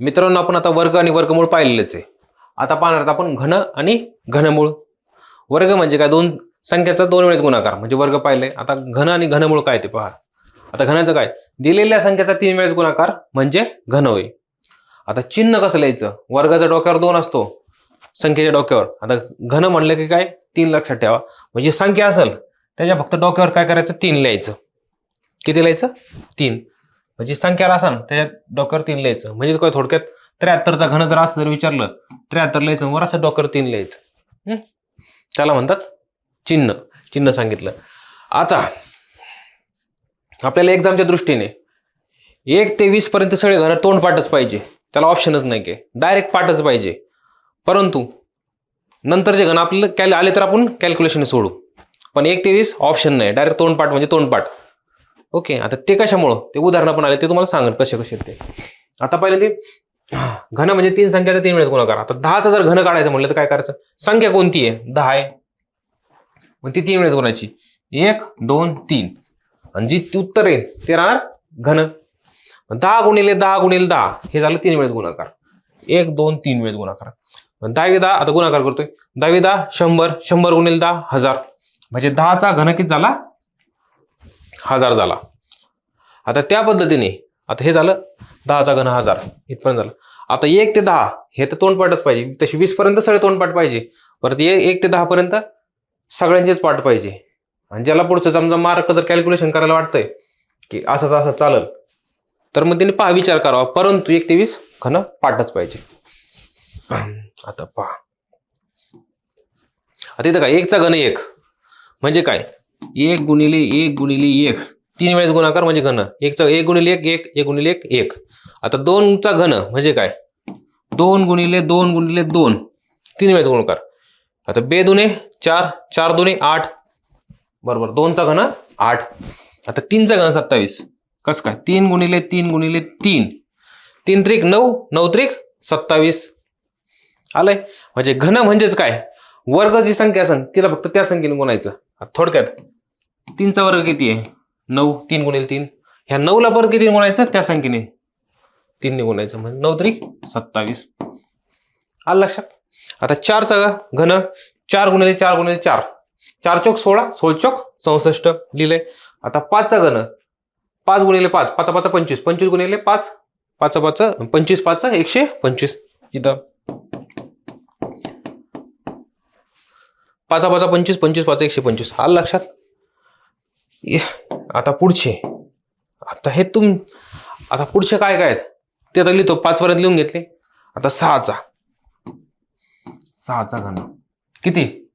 मित्रांनो आपण आता वर्ग आणि वर्गमूळ पाहिलेलेच आहे. आता पाहणार आपण घन आणि घनमूळ. वर्ग म्हणजे काय? दोन संख्याचा दोन वेळेस गुणाकार म्हणजे वर्ग पाहिले आता घन आणि घनमूळ काय ते पहा. आता घनाचं काय? दिलेल्या संख्याचा तीन वेळेस गुणाकार म्हणजे घन होय आता चिन्ह कसं लिहायचं? वर्गाच्या डोक्यावर दोन असतो संख्येच्या डोक्यावर. आता घन म्हणलं की काय? तीन लक्षात ठेवा. म्हणजे संख्या असेल त्याच्या फक्त डोक्यावर काय करायचं? तीन लिहायचं. किती लिहायचं? तीन. म्हणजे संख्या असाल त्याच्यात डॉकर तीन लिहायचं. म्हणजे काय थोडक्यात त्र्याहत्तरचा घन जर असं जर विचारलं त्र्याहत्तर लिहायचं वर असं डॉकर तीन लिहायचं. त्याला म्हणतात चिन्ह चिन्ह सांगितलं. आता आपल्याला एक्झामच्या दृष्टीने एक ते वीस पर्यंत सगळे घन तोंड पाठच पाहिजे. त्याला ऑप्शनच नाही की डायरेक्ट पाठच पाहिजे. परंतु नंतरचे घन आपल्याला कॅल आले तर आपण कॅल्क्युलेशन सोडू. पण एक ते वीस ऑप्शन नाही. डायरेक्ट तोंडपाठ म्हणजे तोंडपाठ ओके आता ते कशामुळं? ते उदाहरणं पण आले ते तुम्हाला सांगेल कसे कसे ते. आता पहिले ते घन म्हणजे तीन संख्याचा तीन वेळेस गुणाकार. आता दहाचा जर घन काढायचं म्हणलं तर काय करायचं? संख्या कोणती आहे? दहा आहे. मग ती तीन वेळेस गुणायची. एक दोन तीन. आणि जी ती उत्तर आहे ते राहणार घन. दहा गुणिले दहा गुणिले दहा हे झालं तीन वेळेस गुणाकार. एक दोन तीन वेळेस गुणाकार. दहावी दहा आता गुणाकार करतोय. दहावी दहा शंभर. शंभर गुणिले दहा हजार. म्हणजे दहाचा घन किती झाला? हजार झाला. आता त्या पद्धतीने आता हे झालं दहाचा घन हजार इथपर्यंत झालं. आता एक ते दहा हे तर तोंडपाठच पाहिजे. तशी वीसपर्यंत सगळे तोंडपाठ पाहिजे. परत एक एक ते दहापर्यंत सगळ्यांचेच पाठ पाहिजे. आणि ज्याला पुढचं समजा मार्क जर कॅल्क्युलेशन करायला वाटतंय की असंच असं चालेल तर मग त्यांनी पहा विचार करावा. परंतु एक ते वीस घन पाठच पाहिजे. आता पहा. आता इथं काय एकचा घन एक. म्हणजे काय? एक गुणिले एक गुणिले एक. तीन वेळेस गुणाकार म्हणजे घन. एकचा एक गुणिले एक एक एक गुणिले एक एक. आता दोनचा घन म्हणजे काय? दोन गुणिले दोन गुणिले दोन. तीन वेळेस गुणाकार. आता बे दुने चार चार दुने आठ. बरोबर दोनचा घन आठ. आता तीनचा घन सत्तावीस. कस काय? तीन गुणिले तीन गुणिले तीन. तीन त्रिक नऊ नऊ त्रिक सत्तावीस. आलंय? म्हणजे घन म्हणजेच काय? वर्ग जी संख्या असेल तिला फक्त त्या संख्येने गुणायचं. आता थोडक्यात. तीनचा वर्ग किती आहे? नऊ तीन गुणिले तीन. ह्या नऊला परत किती गुणायचं? त्या संख्येने. तीनने गुणायचं म्हणजे नऊ तरी सत्तावीस. आलं लक्षात? आता चारचा घन चार गुणिले चार गुणिले चार. चार चौक सोळा सोळ चौक चौसष्ट. लिहिले. आता पाचचा घन. पाच गुणिले पाच. पाच पाच पंचवीस. पंचवीस गुणिले पाच. पाच पाच पंचवीस पाच एकशे पंचवीस. इथं. पाचा पाचा पंचवीस पंचवीस पाच एकशे पंचवीस. आलं लक्षात? आता पुढचे. आता हे तुम आता पुढचे काय काय आहेत? ते आता लिहितो पाचपर्यंत लिहून घेतले. आता सहाचा. सहाचा घन. किती?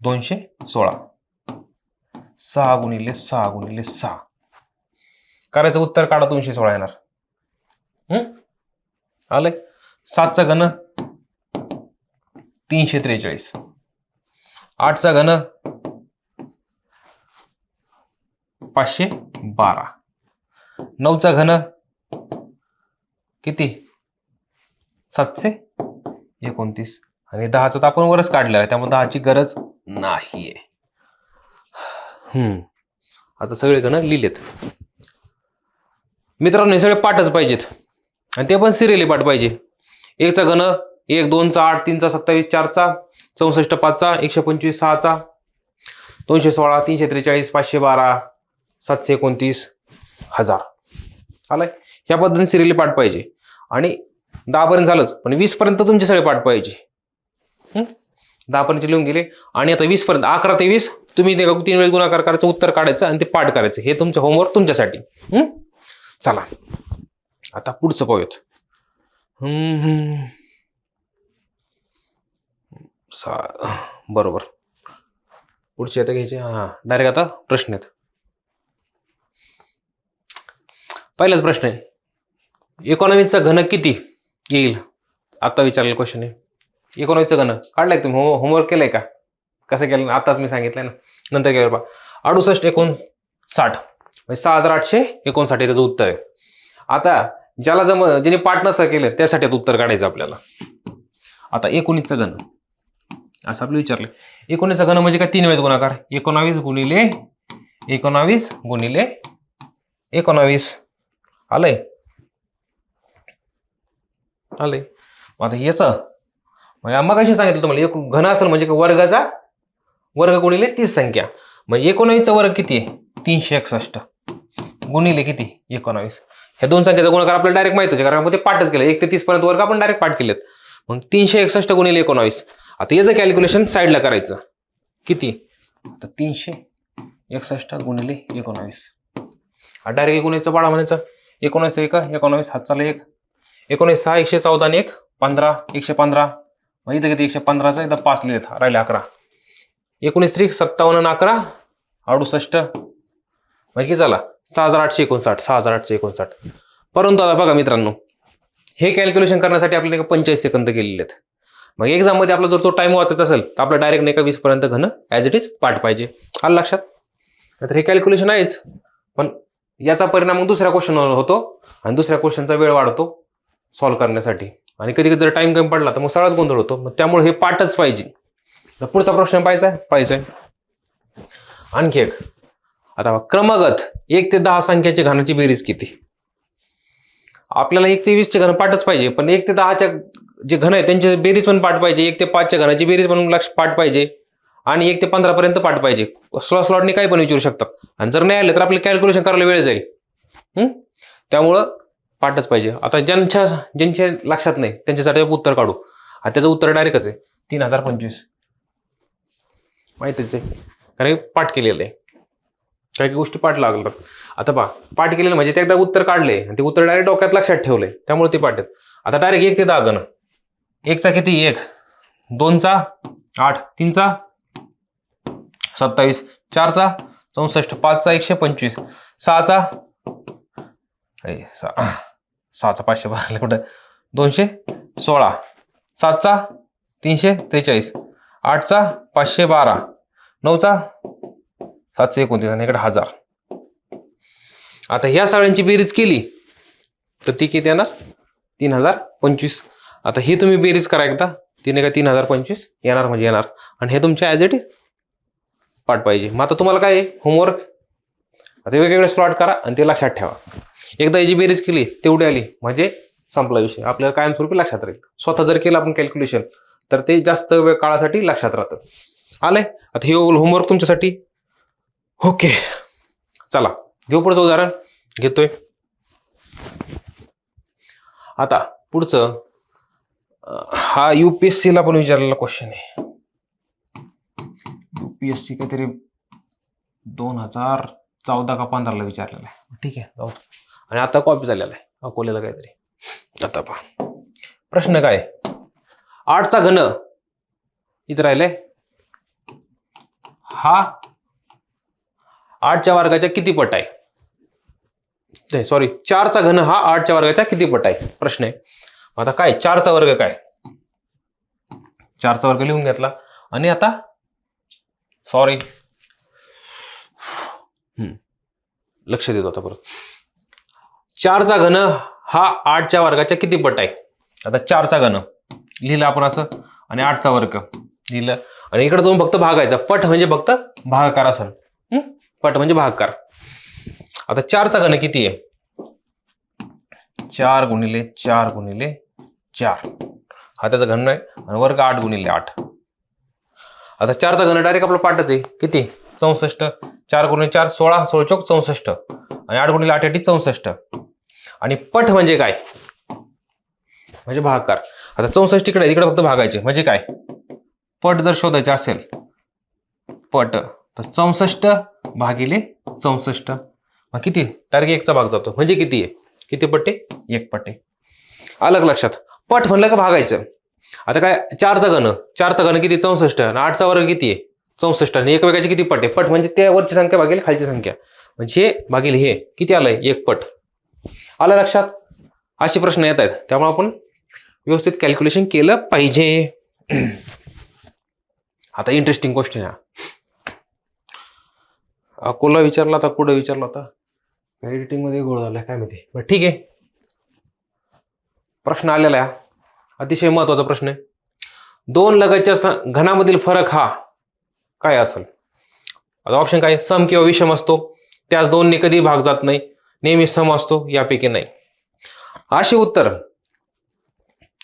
दोनशे सोळा. सहा गुणिले सहा गुणिले सहा. करायचं उत्तर काढा दोनशे सोळा येणार. हम्म आलंय? सातचा घन. तीनशे त्रेचाळीस. आठचा घन. पाचशे बारा. नऊचा घन किती? सातशे एकोणतीस. आणि दहाचा तर आपण वरच काढलेला आहे त्यामुळे दहाची गरज नाहीये. हम्म. आता सगळे घन लिहिलेत. मित्रांनो हे सगळे पाठच पाहिजेत. आणि ते पण सिरियली पाठ पाहिजे. एकचा घन एक दोनचा आठ तीनचा सत्तावीस चारचा चौसष्ट पाचचा एकशे पंचवीस सहाचा दोनशे सोळा तीनशे त्रेचाळीस पाचशे बारा सातशे एकोणतीस हजार. आलाय? ह्या पद्धतीने सिरियली पाठ पाहिजे. आणि दहापर्यंत झालंच पण वीसपर्यंत तुमचे सगळे पाठ पाहिजे. दहापर्यंत लिहून गेले. आणि आता वीसपर्यंत अकरा ते वीस तुम्ही ते तीन वेळ गुणाकार करायचं उत्तर काढायचं आणि ते पाठ करायचं. हे तुमचं होमवर्क तुमच्यासाठी. चला. आता पुढचं पाहूयात. सा बरोबर. पुढचे आता घ्यायचे? हा डायरेक्ट आता प्रश्न आहेत. पहिलाच प्रश्न आहे. एकोणावीसचा घन किती येईल? आता विचारलेला क्वेश्चन आहे. एकोणावीसचा घन. काढलाय तुम्ही? होम होमवर्क केलंय का? कसं केलं? आताच मी सांगितलंय ना. नंतर केलं बा. अडुसष्ट एकोणसाठ. म्हणजे सहा हजार आठशे एकोणसाठ हे त्याचं उत्तर आहे. आता ज्याला जम ज्याने पाठ नसतं केलं त्यासाठी उत्तर काढायचं आपल्याला. आता एकोणीसचा घन. असं आपलं विचारलं एकोणीसचा घन म्हणजे काय? तीन वेळेस गुणाकार. एकोणावीस गुणिले एकोणावीस गुणिले एकोणावीस आलंय? आलंय. मग आता याचं मग कशी सांगितलं तुम्हाला एक घन असेल म्हणजे वर्गाचा वर्ग गुणिले तीस संख्या. मग एकोणावीसचा वर्ग किती आहे? तीनशे एकसष्ट. गुणिले किती? एकोणावीस. ह्या दोन संख्येचा गुणाकार आपल्याला डायरेक्ट माहीत होते कारण मग ते पाठच केलं. एक ते तीस पर्यंत वर्ग आपण डायरेक्ट पाठ केलेत. मग तीनशे एकसष्ट गुणिले एकोणावीस. आता याचं कॅल्क्युलेशन साईडला करायचं किती? तर तीनशे एकसष्ट गुणिले एकोणावीस. हा डायरेक्ट एकोणीसचा पाडा म्हणायचा. एकोणीस एक एकोणावीस हातचाला एक एकोणीस सहा एकशे चौदा आणि एक पंधरा एकशे पंधरा. मग इथं किती? एकशे पंधराचा इथं पाच लिहित राहिले अकरा. एकोणीस त्रिक सत्तावन्न आणि अकरा अडुसष्ट. म्हणजे किती झाला? सहा हजार आठशे एकोणसाठ सहा हजार आठशे एकोणसाठ. परंतु आता बघा मित्रांनो हे कॅल्क्युलेशन करण्यासाठी आपल्याला पंचेचाळीस सेकंद गेलेले आहेत मग एक्झाममध्ये आपला जर तो टाईम वाचायचा असेल तर आपला डायरेक्ट नाही का वीसपर्यंत घन ॲज इट इज पाठ पाहिजे. आलं लक्षात? तर हे कॅल्क्युलेशन आहेच पण याचा परिणाम दुसऱ्या क्वेश्चनवर होतो आणि दुसऱ्या क्वेश्चनचा वेळ वाढतो सॉल्व्ह करण्यासाठी. आणि कधी कधी जर टाइम कमी पडला तर मग सगळाच गोंधळ होतो. मग त्यामुळे हे पाठच पाहिजे. तर पुढचा प्रश्न पाहिजे आहे? पाहिजे आणखी एक. आता क्रमागत एक ते दहा संख्याची घनाची बेरीज किती? आपल्याला एक ते वीसचे घन पाठच पाहिजे पण एक ते दहाच्या जे घन आहे त्यांचे बेरीज पण पाठ पाहिजे. एक ते पाचच्या घनाची बेरीज पण लक्ष पाठ पाहिजे. आणि एक ते पंधरा पर्यंत पाठ पाहिजे. स्लॉ स्लॉटने काही पण विचारू शकतात. आणि जर नाही आले तर आपले कॅल्क्युलेशन करायला वेळ जाईल. त्यामुळं पाठच पाहिजे. आता ज्यांच्या ज्यांच्या लक्षात नाही त्यांच्यासाठी उत्तर काढू. आणि त्याचं उत्तर डायरेक्टच आहे. तीन हजार पंचवीस. माहितीच आहे. कारण पाठ केलेलं आहे. काही काही गोष्टी पाठ लागतात आता पहा पाठ केलेलं म्हणजे ते एकदा उत्तर काढले आणि ते उत्तर डायरेक्ट डोक्यात लक्षात ठेवले. त्यामुळे ते पाठ आता डायरेक्ट एक ते दहा गण. एकचा किती? एक. दोनचा? आठ. तीनचा? सत्तावीस. चारचा? चौसष्ट. पाचचा? एकशे पंचवीस. सहाचा? सहा सहाचा पाचशे भरायला कुठं? दोनशे सोळा. सातचा? तीनशे त्रेचाळीस. आठचा? पाचशे बारा. नऊचा? सातशे एकोणतीस आणि इकडे हजार. आता ह्या सगळ्यांची बेरीज केली तर ती किती येणार? तीन हजार पंचवीस. आता ही तुम्ही बेरीज करा एकदा. तिने का तीन हजार पंचवीस येणार म्हणजे येणार. आणि हे तुमच्या ॲज इट इज पाठ पाहिजे. मग आता तुम्हाला काय होमवर्क आता वेगवेगळे स्लॉट करा आणि ते लक्षात ठेवा. एकदा याची बेरीज केली तेवढी आली म्हणजे संपला विषय. आपल्याला कायमस्वरूपी लक्षात राहील. स्वतः जर केलं आपण कॅल्क्युलेशन तर ते जास्त वेळ काळासाठी लक्षात राहतं. आलंय? आता हे होमवर्क तुमच्यासाठी. ओके चला घेऊ पुढचं उदाहरण. घेतोय. आता पुढचं अं, हा UPSC ला पण विचारलेला क्वेश्चन आहे. युपीएससी काहीतरी दोन हजार चौदा का पंधराला विचारलेला आहे. ठीक आहे जाऊ. आणि आता कॉपी झालेला आहे. अकोल्याला काहीतरी. आता पहा. प्रश्न काय? आठचा घन इथं राहिलंय. हा? आठच्या वर्गाच्या किती पट आहे? नाही सॉरी चारचा घन हा आठच्या वर्गाच्या किती पट आहे? प्रश्न आहे. आता काय? चारचा वर्ग काय? चारचा वर्ग लिहून घेतला. आणि आता सॉरी लक्ष देतो आता परत. चारचा घन हा आठच्या वर्गाच्या किती पट आहे? आता चारचा घन. लिहिलं आपण असं आणि आठचा वर्ग. लिहिलं. आणि इकडे जाऊन फक्त भागायचा. पट म्हणजे फक्त भागाकार असेल. पट म्हणजे भागाकार. आता चारचा घन किती आहे? चार गुणिले चार गुणिले चार. हा त्याचा घन आहे. आणि वर्ग आठ गुणिले आठ. आता चारचा घन डायरेक्ट आपला पाठत आहे. किती? चौसष्ट. चार गुणे चार सोळा सोळा चौक चौसष्ट. आणि आठ गुणिले आठ चौसष्ट. आणि पट म्हणजे काय? म्हणजे भागाकार. आता चौसष्ट इकडे इकडे फक्त भागायचे. म्हणजे काय? पट जर शोधायचे असेल पट तर चौसष्ट भागिले चौसष्ट. मग किती? डायरेक्ट एकचा भाग जातो. म्हणजे किती आहे? किती पट्टे एक पट्टे अलग लक्षात? पट म्हणलं का भागायचं? आता काय चारचा घन चारचा घन किती? चौसष्ट. आणि आठचा वर्ग किती आहे? चौसष्ट. आणि एकमेकाचे किती पट आहे? पट म्हणजे त्या वरची संख्या भागेल खालची संख्या. म्हणजे हे भागेल हे. किती आलंय? एक पट. आलं लक्षात? असे प्रश्न येत आहेत. त्यामुळे आपण व्यवस्थित कॅल्क्युलेशन केलं पाहिजे. आता इंटरेस्टिंग गोष्ट आहे अकोला विचारला होता कुठं विचारला होता? एडिटिंगमध्ये गोळ झाला काय माहिती. बरं ठीक आहे. प्रश्न आलेला आहे अतिशय महत्त्वाचा प्रश्न आहे. दोन लगतच्या स- घनामधील फरक हा काय असेल आता ऑप्शन काय? सम किंवा विषम असतो. त्यास दोनने कधी भाग जात नाही. नेहमी सम असतो यापैकी नाही. असे उत्तर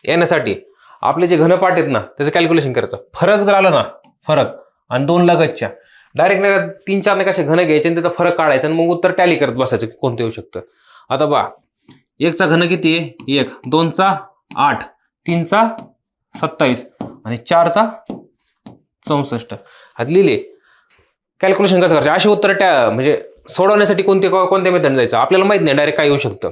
येण्यासाठी आपले जे घनपाठ आहेत ना त्याचं कॅल्क्युलेशन करायचं. फरक जर आला ना फरक आणि दोन लगतच्या डायरेक्ट नाही तीन चार नाही कसे घन घ्यायचे आणि त्याचा फरक काढायचा आणि मग उत्तर टॅली करत बसायचं कोणतं येऊ शकतं. आता बा एकचा घन किती आहे? एक दोनचा आठ. तीनचा सत्तावीस आणि चारचा चौसष्ट. आता लिहिले. कॅल्क्युलेशन कसं करायचं? अशी उत्तर त्या म्हणजे सोडवण्यासाठी कोणते कोणत्या मेथड जायचं? आपल्याला माहीत नाही डायरेक्ट काय येऊ शकतं.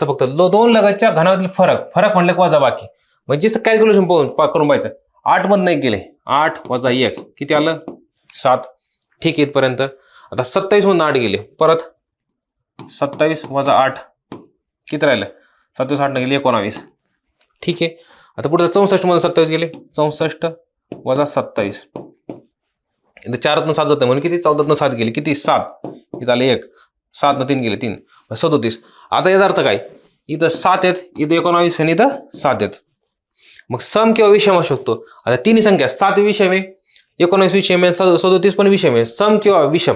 तर फक्त लो दोन लगतच्या घनामधील फरक फरक म्हणलं की वजा बाकी. म्हणजे कॅल्क्युलेशन पाहून पा- करून पाहायचं. आठ मध नाही गेले. आठ वजा एक. किती आलं? सात. ठीक इथपर्यंत. आता सत्तावीस मधून आठ गेले. परत सत्तावीस वजा आठ. किती राहिलं? सत्तावीस आठ गेले एकोणावीस. ठीक आहे. आता पुढे चौसष्टमध्ये सत्तावीस गेले. चौसष्ट वजा सत्तावीस. इथं चारातनं सात जातं म्हणून किती? चौदातनं सात गेले. किती? सात. इथं आले एक. सातनं तीन गेले तीन. सदोतीस. आता याचा अर्थ काय? इथं सात आहेत. इथं एकोणावीस आणि इथं सात आहेत. मग सम किंवा विषम असू शकतो. आता तिन्ही संख्या. सात विषम आहे. एकोणावीस विषम आहे. सद- सदोतीस पण विषम आहे. सम किंवा विषम.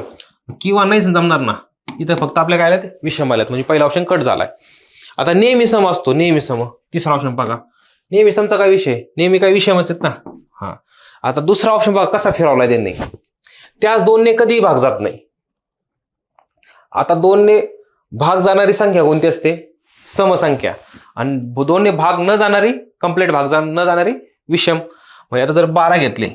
किंवा नाही जमणार ना. इथं फक्त आपल्या काय आल्यात? विषम आल्यात. म्हणजे पहिला ऑप्शन कट झालाय. आता नेहमी सम असतो नेहमी सम. तिसरा ऑप्शन बघा. नेहमी समचा काय विषय? नेहमी काय विषय आहेत ना? हा. आता दुसरा ऑप्शन बघा कसा फिरवलाय त्यांनी. त्याच दोनने कधीही भाग जात नाही. आता दोनने भाग जाणारी संख्या कोणती असते? समसंख्या. आणि दोनने भाग न जाणारी कंप्लीट भाग जा न जाणारी विषम. म्हणजे आता जर बारा घेतले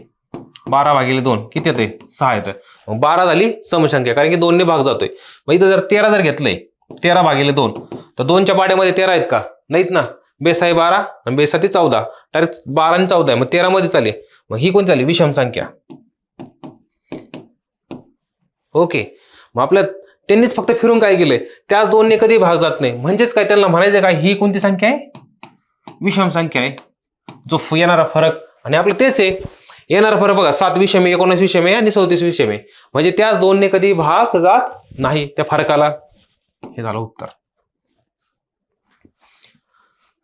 बारा भागिले दोन किती येते सहा येतं मग बारा झाली समसंख्या कारण की दोनने भाग जातोय. मग इथं जर तेरा जर घेतले तेरा भागिले दोन तर दोनच्या पाड्यामध्ये तेरा आहेत का? नाहीत ना? बेस आहे बारा आणि बेसा ते चौदा. डायरेक्ट बारा आणि चौदा आहे. मग तेरा मध्ये चालेल. मग ही कोणती झाली? विषम संख्या. ओके. मग आपल्या त्यांनीच फक्त फिरून काय केलंय? त्याच दोनने कधी भाग जात नाही. म्हणजेच काय? त्यांना म्हणायचं काय ही कोणती संख्या आहे? विषम संख्या आहे. जो येणारा फरक. आणि आपलं तेच आहे. येणारा फरक बघा सात विषम आहे एकोणीस विषम आहे आणि चौतीस विषम आहे. म्हणजे त्याच दोनने कधी भाग जात नाही. त्या फरकाला हे झालं उत्तर.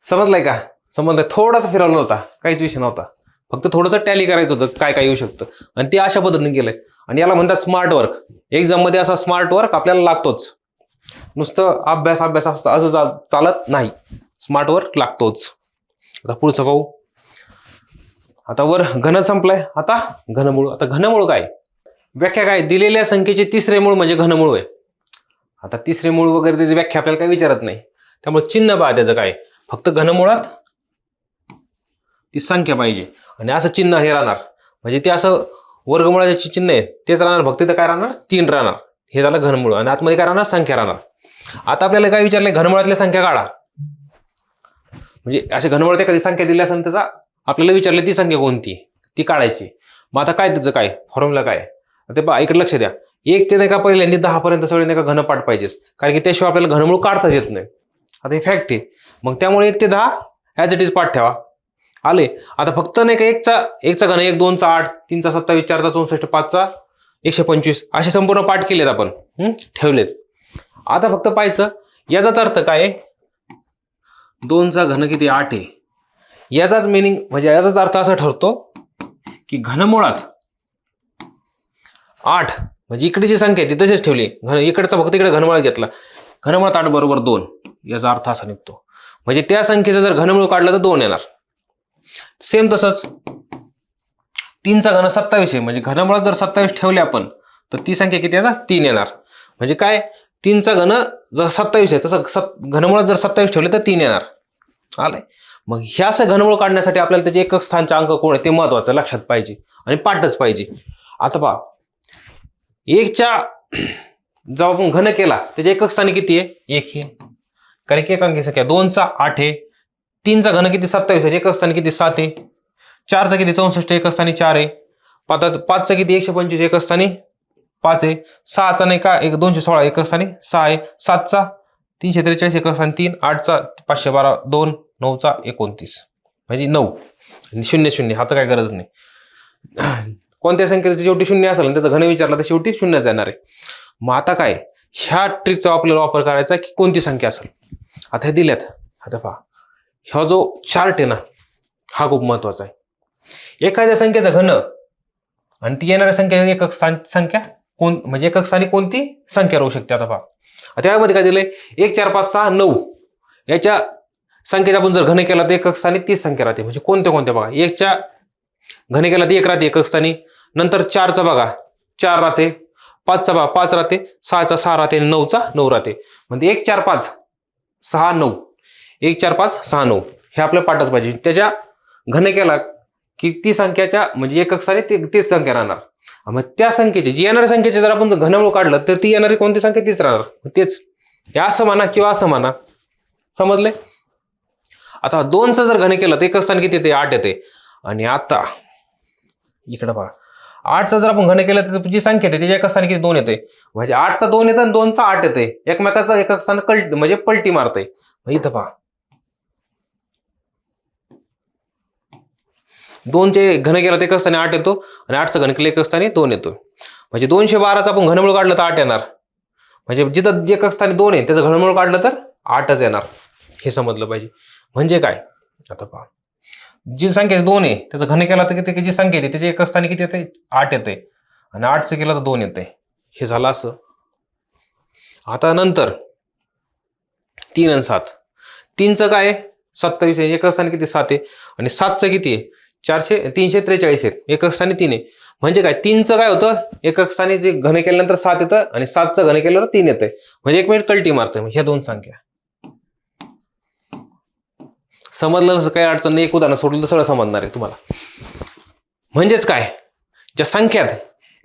समजलंय का? समजलंय. थोडासा फिरवला होता काहीच विषय नव्हता. फक्त थोडंसं टॅली करायचं होतं काय काय येऊ शकतं. आणि ते अशा पद्धतीने केलंय. आणि याला म्हणतात स्मार्ट वर्क. एक्झाममध्ये असा स्मार्ट वर्क आपल्याला लागतोच. नुसतं अभ्यास अभ्यास असं असं चालत नाही. स्मार्ट वर्क लागतोच. आता पुढचं पाहू. आता वर घन संपलाय. आता घनमूळ आता घनमूळ काय? व्याख्या काय? दिलेल्या संख्येचे तिसरे मूळ म्हणजे घनमूळ आहे. आता तिसरे मूळ वगैरे त्याची व्याख्या आपल्याला काही विचारत नाही. त्यामुळे चिन्ह पहा त्याचं काय? फक्त घनमुळात ती संख्या पाहिजे. आणि असं चिन्ह हे राहणार. म्हणजे ते असं वर्गमुळाचे जे चिन्ह आहे तेच राहणार. फक्त तर काय राहणार? तीन राहणार. हे झालं घनमुळ. आणि आतमध्ये काय राहणार? संख्या राहणार. आता आपल्याला काय विचारलंय? घनमुळातल्या संख्या काढा. म्हणजे असे घनमुळात एखादी संख्या दिली असेल त्याचा आपल्याला विचारलं ती संख्या कोणती? ती काढायची. मग आता काय त्याचं काय? फॉर्म्युला काय? ते पहा इकडे लक्ष द्या. एक ते नाही का पहिल्यांदा दहापर्यंत सगळे नाही का घनपाठ पाहिजेच. कारण की त्याशिवाय आपल्याला घनमूळ काढताच येत नाही. आता हे फॅक्ट आहे. मग त्यामुळे एक ते दहा ॲज इट इज पाठ ठेवा. आले. आता फक्त नाही का एकचा एकचा घन एक दोनचा आठ तीनचा सत्तावीस चारचा चौसष्ट पाचचा एकशे पंचवीस. असे संपूर्ण पाठ केलेत आपण. ठेवलेत. आता फक्त पाहायचं याचाच अर्थ काय दोनचा घन किती? आठ आहे. याचाच मिनिंग म्हणजे याचाच अर्थ असा ठरतो की घनमुळात आठ म्हणजे इकडची संख्या आहे ती तशीच ठेवली. घन इकडचा फक्त इकडे घनमुळात घेतला. घनमुळात आठ बरोबर दोन याचा अर्थ असा निघतो. म्हणजे त्या संख्येचं जर घनमूळ काढलं तर दोन येणार. सेम तसंच तीनचा घन सत्तावीस आहे. म्हणजे घनमुळात जर सत्तावीस ठेवले आपण तर ती संख्या किती येणार? तीन येणार. म्हणजे काय? तीनचा घन जर सत्तावीस आहे तसं सत् घनमुळात जर सत्तावीस ठेवले तर तीन येणार. आलंय? मग ह्या असं घनमुळ काढण्यासाठी आपल्याला त्याचे एकक स्थानचा अंक कोण आहे ते महत्वाचं लक्षात पाहिजे आणि पाठच पाहिजे. आता पहा एकच्या जेव्हा आपण घन केला. त्याच्या एकक स्थानी किती आहे? एक हे कारण की एकांकी संख्या दोनचा आठ आहे. तीनचा घन किती? सत्तावीस आहे. एकक स्थानी किती? सात आहे. चारचा किती? चौसष्ट एकक स्थानी चार आहे. पाच पाचचा किती? एकशे पंचवीस एकक स्थानी पाच आहे. सहाचा नाही का? एक दोनशे सोळा एकक स्थानी सहा आहे. सातचा तीनशे त्रेचाळीस एकक स्थानी तीन आठचा पाचशे बारा दोन नऊचा एकोणतीस. म्हणजे नऊ. आणि शून्य शून्य. तर काय गरज नाही. कोणत्या संख्येचं शेवटी शून्य असेल त्याचा त्याचं घन विचारलं तर शेवटी शून्य जाणार आहे. मग आता काय? ह्या ट्रिकचा आपल्याला वापर करायचा की कोणती संख्या असेल? आता हे दिल्यात. आता पहा. ह्या जो चार्ट आहे ना हा खूप महत्त्वाचा आहे. एखाद्या संख्येचा घन आणि ती येणाऱ्या संख्या एकक संख्या कोण म्हणजे एकक स्थानी कोणती संख्या राहू शकते आता पहा. त्यामध्ये काय दिलंय? एक चार पाच सहा नऊ. याच्या संख्येचा आपण जर घन केला तर एकक स्थानी तीच संख्या राहते. म्हणजे कोणत्या कोणत्या बघा. एकच्या घन केला तर एक राहते एकक स्थानी. नंतर चारचा बघा. चार राहते. पाचचा बा पाच राहते सहाचा सहा राहते आणि नऊचा नऊ राहते. म्हणजे एक चार पाच सहा नऊ. एक चार पाच सहा नऊ. हे आपल्याला पाठच पाहिजे. त्याच्या घन केला की ती संख्याच्या म्हणजे एकक स्थानी ते तीच संख्या राहणार. मग त्या संख्येची जी येणाऱ्या संख्येचे जर आपण घनमूळ काढलं तर ती येणारी कोणती संख्या? तीच राहणार. मग तेच. हे असं म्हणा किंवा असं म्हणा. समजले? आता दोनचं जर घन केलं तर एकच स्थान किती येते? आठ येते. आणि आता इकडं पहा. आठचं जर आपण घन केलं तर जी संख्या येते त्याच्या एका संख्येत दोन येते. म्हणजे आठचा दोन येतं आणि दोनचा आठ येते. एकमेकाचा एक स्थान कल्ट म्हणजे पलटी मारते. इथं पहा. दोनचे घन केलं तर एकच स्थानी आठ येतो आणि आठचं घन केलं एकच स्थानी दोन येतो. म्हणजे दोनशे बाराचा आपण घनमूळ काढलं तर आठ येणार. म्हणजे जिथं एकच स्थानी दोन आहे त्याचं घनमूळ काढलं तर आठच येणार. हे समजलं पाहिजे. म्हणजे काय? आता पहा. जी संख्या दोन आहे त्याचं घन केला तर किती जी संख्या येते त्याची एकच स्थानी किती येते? आठ येते. आणि आठचं केलं तर दोन येते. हे झालं असं. आता नंतर तीन आणि सात. तीनचं काय आहे? सत्तावीस आहे. एकच स्थानी किती? सात आहे. आणि सातचं किती आहे? चारशे तीनशे त्रेचाळीस आहेत. एकक स्थानी तीन आहे. म्हणजे काय? तीनचं काय होतं? एकक स्थानी जे घन केल्यानंतर सात येतं आणि सातचं घन केल्यावर तीन येतं म्हणजे एक मिनिट कल्टी मारतोय. ह्या दोन संख्या. समजलं काही अडचण नाही एक उदाहरण सोडलं तर सगळं समजणार आहे तुम्हाला. म्हणजेच काय? ज्या संख्यात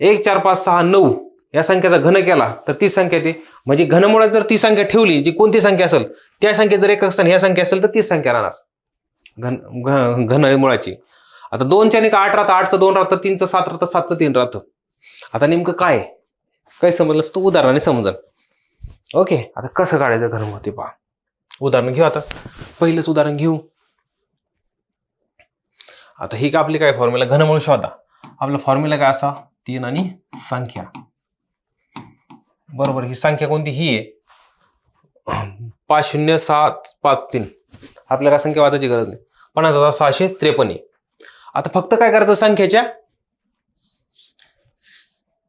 एक चार पाच सहा नऊ या संख्येचा घन केला तर ती संख्या ते म्हणजे घनमुळात जर ती संख्या ठेवली जी कोणती संख्या असेल त्या संख्येत जर एक असताना ह्या संख्या असेल तर तीच संख्या राहणार. घन घ- घनमुळाची. आता दोनच्या नाही का आठ राहतं आठचं दोन राहतं तीनचं सात राहतं सातचं तीन राहतं. आता नेमकं काय? आहे? काय समजलं तर उदाहरणाने समजा ओके आता कसं काढायचं घनमूळ ते पहा. उदाहरण घेऊ आता. पहिलंच उदाहरण घेऊ. आता ही का आपली काय फॉर्म्युला घनमूळ शोधा आपला फॉर्म्युला काय असा? तीन आणि संख्या. बरोबर ही संख्या कोणती? ही आहे. पाच शून्य सात पाच तीन. आपल्याला काय संख्या वाचायची गरज नाही. पन्नास हजार सहाशे त्रेपन्न आहे. आता फक्त काय करायचं संख्येच्या?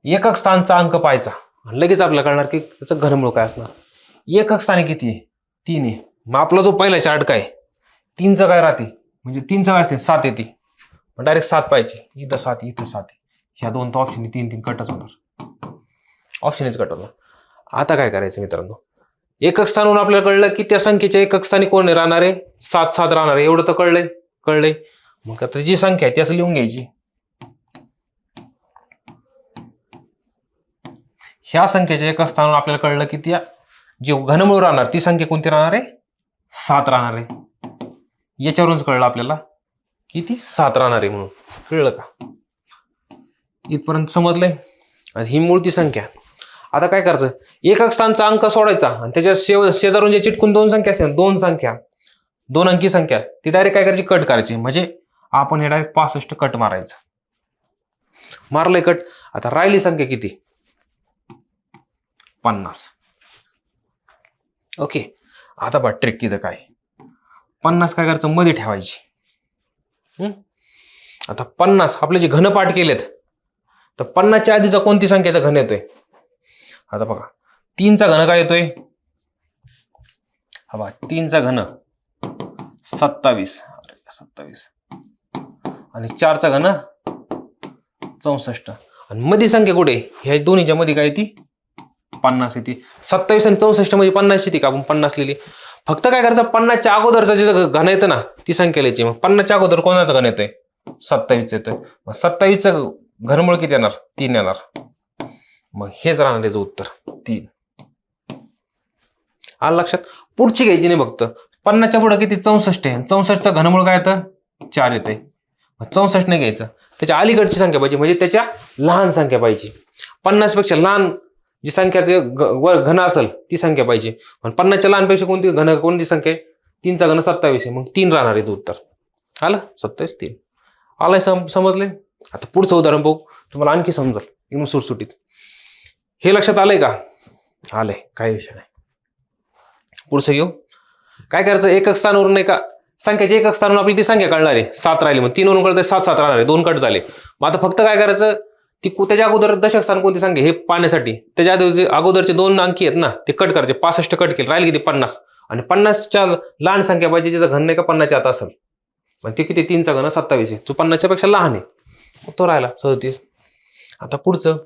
एकक स्थानचा अंक पाहायचा. आणि लगेच आपल्याला कळणार की त्याचं घनमूळ काय असणार. एकक स्थान किती आहे? तीन आहे. मग आपला जो पहिला चार्ट काय? तीनचं काय राहते? म्हणजे तीनचं काय असते? सात येते. डायरेक्ट सात पाहिजे इथं सात इथं सात. आहे. ह्या दोन तर ऑप्शन तीन तीन कटच होणार. ऑप्शनच कट होणार. आता काय करायचं मित्रांनो? एकक स्थानून आपल्याला कळलं की त्या संख्येच्या एकक स्थानी कोण राहणार आहे? सात सात राहणार आहे. एवढं तर कळलंय. कळलंय. मग आता जी संख्या आहे ती असं लिहून घ्यायची. ह्या संख्येच्या एकक स्थानावर आपल्याला कळलं की त्या जे घनमूळ राहणार ती संख्या कोणती राहणार आहे? सात राहणार आहे. याच्यावरूनच कळलं आपल्याला की ती सात राहणार आहे म्हणून. कळलं का? इथपर्यंत समजलंय? आणि ही मूळ ती संख्या. आता काय करायचं? एकक स्थानचा अंक सोडायचा आणि त्याच्या शेव शेजारून जे चिटकून दोन संख्या असतील दोन संख्या दोन अंकी संख्या ती डायरेक्ट काय करायची? कट करायची. म्हणजे आपण हे डायरेक्ट पासष्ट कट मारायचं. मारलंय कट आता राहिली संख्या किती? पन्नास. ओके. आता बा ट्रिक किती काय पन्नास काय करायचं मध्ये ठेवायची. आता पन्नास आपले जे घनपाठ केलेत तर पन्नासच्या आधीचा कोणती संख्येचा घन येतोय? आता बघा तीनचा घन काय येतोय? हा बघा तीनचा घन. सत्तावीस. अरे, सत्तावीस. आणि चारचा घन चौसष्ट. आणि मध्ये संख्या कुठे? ह्या दोन्हीच्या मध्ये काय ती? पन्नास येते. सत्तावीस आणि चौसष्ट म्हणजे पन्नास येते का? आपण पन्नास लिहिली. फक्त काय करायचं? पन्नासच्या अगोदरचा जे घन येतं ना ती संख्या लिहायची. मग पन्नासच्या अगोदर कोणाचं घन येतोय? सत्तावीस येतोय. मग सत्तावीसचं घनमुळ किती येणार? तीन येणार. मग हेच राहणार त्याचं उत्तर. तीन. आलं लक्षात? पुढची घ्यायची नाही फक्त. पन्नासच्या पुढं किती? चौसष्ट आहे. चौसष्टचं घनमुळ काय येतं? चार येते मग चौसष्ट नाही घ्यायचं. त्याच्या अलीकडची संख्या पाहिजे. म्हणजे त्याच्या लहान संख्या पाहिजे. पन्नासपेक्षा लहान जी संख्याचे ग- वर घन असेल ती संख्या पाहिजे. पण पन्नासच्या लहानपेक्षा कोणती घन कोणती संख्या आहे? तीनचा घन सत्तावीस आहे. मग तीन राहणार आहे उत्तर. आलं? सत्तावीस तीन. आलाय सम समजले? आता पुढचं उदाहरण बघू. तुम्हाला आणखी समजेल. एकदम सुटसुटीत. हे लक्षात आलंय का? आलंय. काही विषय नाही. पुढचं घेऊ. काय करायचं? एकक स्थानावरून नाही का संख्याच्या एकक स्थानावरून आपली ती संख्या कळणार आहे. सात राहिली. मग तीनवरून कळतं सात सात राहणार आहे. दोन कट झाले. मग आता फक्त काय करायचं? ती कु- त्याच्या अगोदर दशक स्थान कोणती सांगे हे पाहण्यासाठी. त्याच्या अगोदरचे अगोदरचे दोन अंकी आहेत ना ते कट करायचे. पासष्ट कट केले. राहिले किती? पन्नास. आणि पन्नासच्या लहान संख्या पाहिजे ज्याचा घन नाही का पन्नासच्या आता असेल. पण ते किती? तीनचा घन सत्तावीस आहे. जो पन्नासच्या पेक्षा लहान आहे. तो राहिला. सदतीस. आता पुढचं.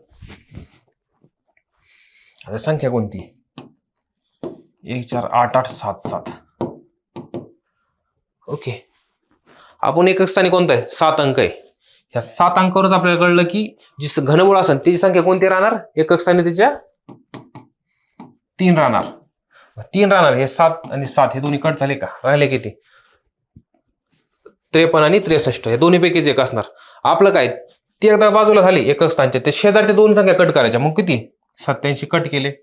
आता संख्या कोणती? एक चार आठ आठ सात सात. ओके. आपण एकक स्थानी कोणता आहे? सात अंक आहे. ह्या सात अंकावरच आपल्याला कळलं की जी स- घनमूळ असेल त्याची संख्या कोणती राहणार? एकक स्थानी त्याच्या तीन राहणार. मग तीन राहणार हे सात आणि सात हे दोन्ही कट झाले का? राहिले किती? त्रेपन्न आणि त्रेसष्ट हे दोन्ही पैकीच एक असणार. आपलं काय? ती एकदा बाजूला झाली एकक स्थानच्या ते शेजारच्या दोन संख्या कट करायच्या. मग किती? सत्याऐंशी कट केले.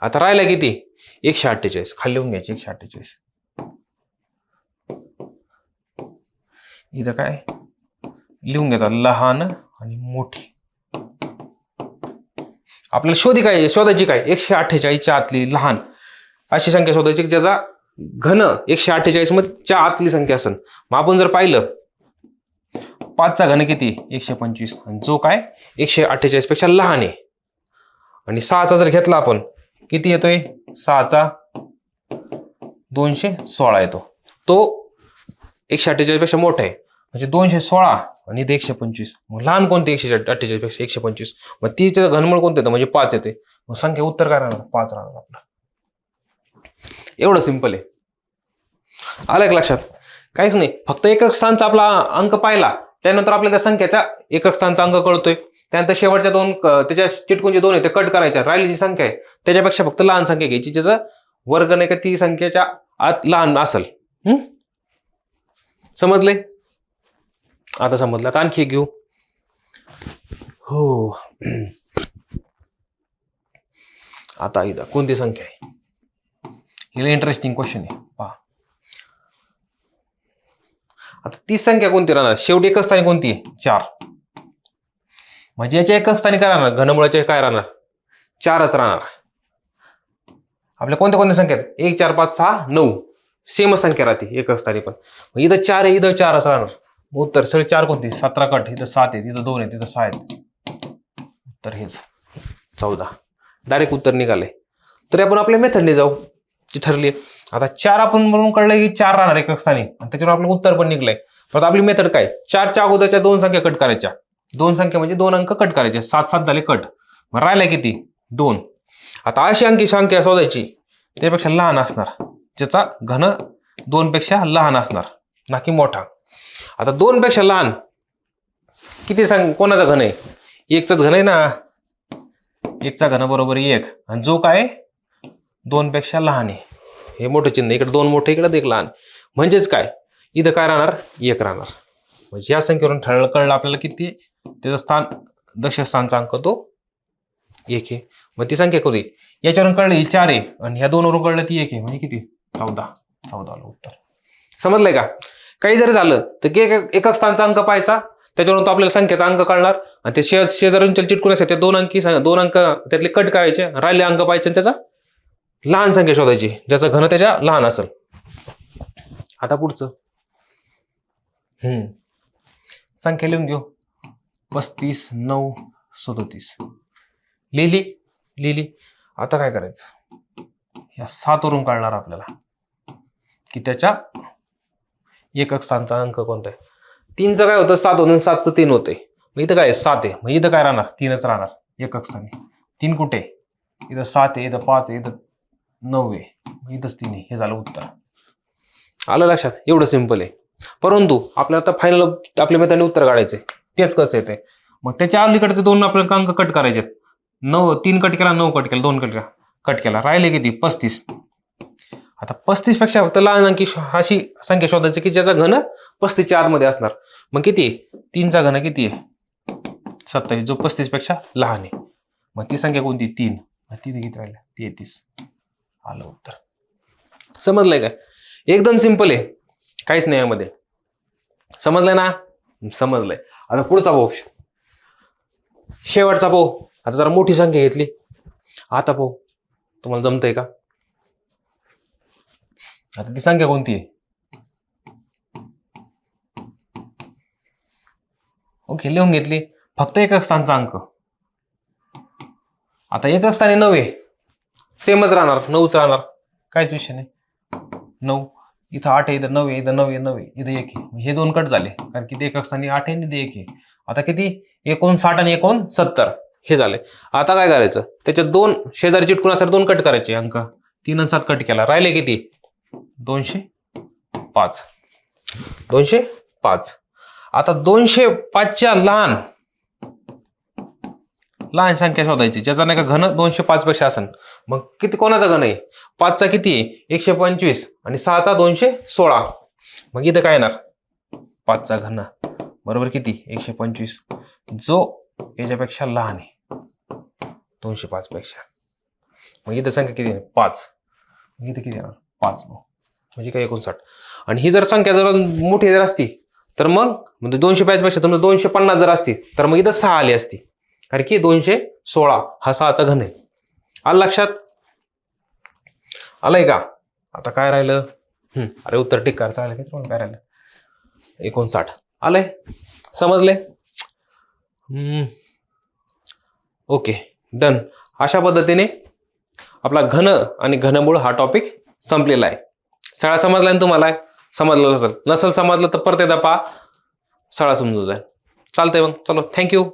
आता राहिला किती? एकशे अठ्ठेचाळीस. खाली लिहून घ्यायचे एकशे अठ्ठेचाळीस. इथं काय? लिहून घेतात लहान आणि मोठी. आपल्याला शोधी काय शोधायची काय? एकशे अठ्ठेचाळीसच्या आतली लहान. अशी संख्या शोधायची ज्याचा घन एकशे अठ्ठेचाळीस च्या आतली संख्या असेल मग आपण जर पाहिलं पाचचा घन किती? एकशे पंचवीस. आणि जो काय? एकशे अठ्ठेचाळीसपेक्षा लहान आहे. आणि सहाचा जर घेतला आपण किती येतोय? सहाचा दोनशे सोळा येतो. तो एकशे अठ्ठेचाळीसपेक्षा मोठा आहे. म्हणजे दोनशे सोळा आणि इथे एकशे पंचवीस. मग लहान कोणते एकशे अठ्ठेचाळीसपेक्षा एकशे पंचवीस? मग तिचं घनमूळ कोणतं येतं? म्हणजे पाच येते. मग संख्या उत्तर काय राहणार? पाच राहणार आपलं. एवढं सिंपल आहे. आलं का लक्षात? काहीच नाही. फक्त एकक स्थानचा आपला अंक पाहिला. त्यानंतर आपल्याला त्या संख्येचा एकक स्थानचा अंक कळतोय. त्यानंतर शेवटच्या दोन त्याच्या चिटकून जे दोन आहे ते कट करायच्या. राहिली संख्या आहे. त्याच्यापेक्षा फक्त लहान संख्या घ्यायची. ज्याचा वर्ग नाही का ती संख्येच्या आत लहान असेल. हम्म? समजले आता समजलं. तर आणखी एक घेऊ. हो. आता इथं कोणती संख्या आहे? हिला इंटरेस्टिंग क्वेश्चन आहे. पहा. आता तीस संख्या कोणती राहणार? शेवटी एकच स्थानी कोणती आहे? चार. म्हणजे याच्या एकच स्थानी काय राहणार? घनमुळाच्या काय राहणार? चारच राहणार. आपल्या कोणत्या कोणत्या संख्या आहेत? एक चार पाच सहा नऊ. सेमच संख्या राहते. एकच स्थानी पण. इथं चार आहे इथं चारच राहणार. उत्तर सगळे चार कोणते सतरा कट इथं सात आहेत तिथं दोन आहे तिथं सहा आहेत. उत्तर हेच. चौदा. डायरेक्ट उत्तर निघाले तरी आपण आपल्या मेथडने जाऊ जी ठरली. आता चार आपण म्हणून कळलं की चार राहणार एकक स्थानी. आणि त्याच्यावर आपलं उत्तर पण निघलंय. परत आपली मेथड काय? चारच्या अगोदरच्या दोन संख्या कट करायच्या. दोन संख्या म्हणजे दोन अंक कट करायचे. सात सात झाले कट मग राहिल्या किती? दोन. आता अशी अंकी संख्या शोधायची. त्यापेक्षा लहान असणार. ज्याचा घन दोनपेक्षा लहान असणार. ना की मोठा. आता दोनपेक्षा लहान. किती सांग कोणाचा घन आहे? एकचाच घन आहे ना? एकचा घन बरोबर एक. आणि जो काय दोनपेक्षा लहान आहे. हे मोठं चिन्ह इकडे दोन मोठे इकडे एक लहान. म्हणजेच काय? इथं काय राहणार? एक राहणार. म्हणजे या संख्येवरून ठरलं कळलं आपल्याला किती त्याचं स्थान दक्षस्थानचा अंक तो एक आहे. मग ती संख्या कधी याच्यावरून कळलं ही चार आहे. आणि ह्या दोनवरून कळलं ती एक आहे. म्हणजे किती? चौदा. चौदा उत्तर. समजलंय का? काही जरी झालं तर एक एकच स्थानचा अंक पाहायचा. त्याच्यावरून तो आपल्याला संख्येचा अंक कळणार. आणि ते शे शेजारूनच्या चिटकून असेल ते दोन अंकी दोन अंक त्यातले कट करायचे. राहिले अंक पाहायचे आणि त्याचा लहान संख्या शोधायची ज्याचं घन त्याच्या लहान असेल. आता पुढचं. हम्म. संख्या लिहून घेऊ. पस्तीस नऊ सदोतीस. लिहिली लिहिली. आता काय करायचं? या सातवरून कळणार आपल्याला की त्याच्या एकक स्थानचा अंक कोणता आहे? तीनचं काय होतं? सात होतं सातचं तीन होते. मग इथं काय सात आहे. मग इथं काय राहणार? तीनच राहणार. एकक स्थानी. तीन कुठे? आहे? इथं सात आहे इथं पाच आहे इथं नऊ आहे. मग इथंच तीन आहे. हे झालं उत्तर. आलं लक्षात? एवढं सिंपल आहे. परंतु आपल्याला आता फायनल आपल्या मित्राने उत्तर काढायचे तेच कसं येते मग त्याच्या अलीकडचे दोन आपल्याला अंक कट करायचे नऊ तीन कट केला नऊ कट केला दोन कट केला. कट केला. राहिले किती? पस्तीस. आता पस्तीसपेक्षा फक्त लहान अंकी शो- अशी संख्या शोधायची की ज्याचा घन पस्तीसच्या आतमध्ये असणार. मग किती आहे? तीनचा घन किती आहे? सत्तावीस जो पस्तीसपेक्षा लहान आहे. मग ती संख्या कोणती? तीन. मग ती किती राहिल्या. तेहतीस. आलं उत्तर. समजलंय काय एकदम सिंपल आहे. काहीच नाही यामध्ये. समजलंय ना? समजलंय. आता पुढचा भाऊ. शेवटचा भाऊ. आता जरा मोठी संख्या घेतली. आता भाऊ. तुम्हाला जमतंय का? आता ती संख्या कोणती आहे? ओके लिहून घेतली. फक्त एकक स्थानचा अंक. आता एकक स्थानी नऊ आहे. सेमच राहणार नऊच राहणार. काहीच विषय नाही. नऊ इथं आठ आहे इथं नऊ आहे इथं नऊ आहे नऊ आहे इथं एक आहे. हे दोन कट झाले कारण की ते एक स्थानी आठ आहे आणि इथे एक आहे. आता किती? एकोणसाठ आणि एकोणसत्तर. हे झाले. आता काय करायचं? त्याच्यात दोन शेजारी चिटकून असणार दोन कट करायचे अंक. तीन आणि सात कट केला. राहिले किती? दोनशे पाच. दोनशे पाच. आता दोनशे पाचच्या लहान लहान संख्या शोधायची. ज्याचा नाही का घन दोनशे पाच पेक्षा असेल मग किती कोणाचा घन आहे? पाचचा किती आहे? एकशे पंचवीस आणि सहाचा दोनशे सोळा. मग इथं काय येणार? पाचचा घन. बरोबर किती? एकशे पंचवीस. जो याच्यापेक्षा लहान आहे. दोनशे पाच पेक्षा. मग इथं संख्या किती आहे? पाच. मग इथं किती येणार? पाच म्हणजे काय एकोणसाठ. आणि ही जर संख्या जर मोठी जर असती तर मग म्हणजे दोनशे पाच तर दोनशे पन्नास जर असती तर मग इथं सहा आली असती. कारण की दोनशे सोळा हा सहाचा घन आहे. आलं लक्षात? आलंय का? आता काय राहिलं? अरे उत्तर टिक्कारचं आलं काय काय राहिलं? एकोणसाठ. आलंय? समजले? Okay done. अशा पद्धतीने आपला घन आणि घनमूळ हा टॉपिक संपलेला आहे. सगळा समजला ना तुम्हाला? समजलं नसेल. नसेल समजलं तर परत एकदा पहा. सगळा समजू जाईल. चालतंय मग. चलो थँक्यू